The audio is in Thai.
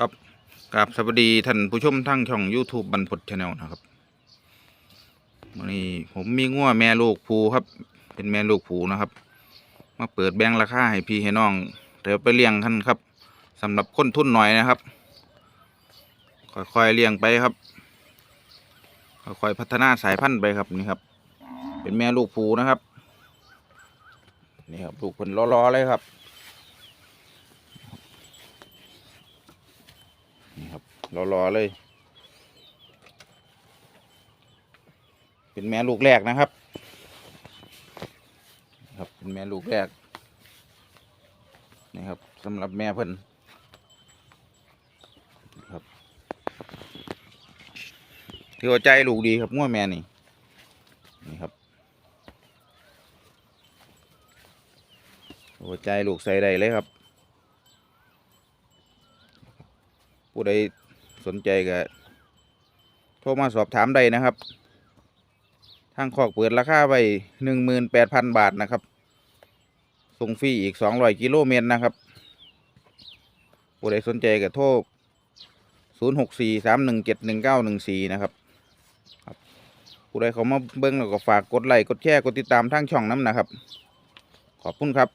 ครับกราบสวัสดีท่านผู้ชมทั้งช่อง YouTube บรรพตชาแนลนะครับวันนี้ผมมีงัวแม่ลูกผูครับ เป็นแม่ลูกผูนะครับ มาเปิดแบงราคาให้พี่ให้น้องเดี๋ยวไปเลี้ยงกันครับสำหรับคนทุนหน่อยนะครับ ค่อยๆเลี้ยงไปครับ ค่อยๆพัฒนาสายพันธุ์ไปครับนี่ครับ เป็นแม่ลูกผูนะครับ นี่ครับลูกเพิ่นล้อๆเลยครับ นี่ครับรอๆเลย เป็นแม่ลูกแรกนะครับ ครับเป็นแม่ลูกแรกนี่ครับสำหรับแม่เพิ่นครับที่หัวใจลูกดีครับง้วแม่นี่นี่ครับหัวใจลูกใส่ได้เลยครับ ผู้ใดสนใจก็โทรมาสอบถามได้นะครับ ทางคอกเปิดราคาไว้หนึ่งหมื่นแปดพันบาทนะครับ ส่งฟรีอีกสองร้อยกิโลเมตรนะครับ ผู้ใดสนใจก็โทรศูนย์หกสี่สามหนึ่งเจ็ดหนึ่งเก้าหนึ่งสี่นะครับครับผู้ใดเขามาเบิ้งแล้วก็ฝากกดไลค์กดแชร์กดติดตามทางช่องน้ำนะครับ ขอบคุณครับ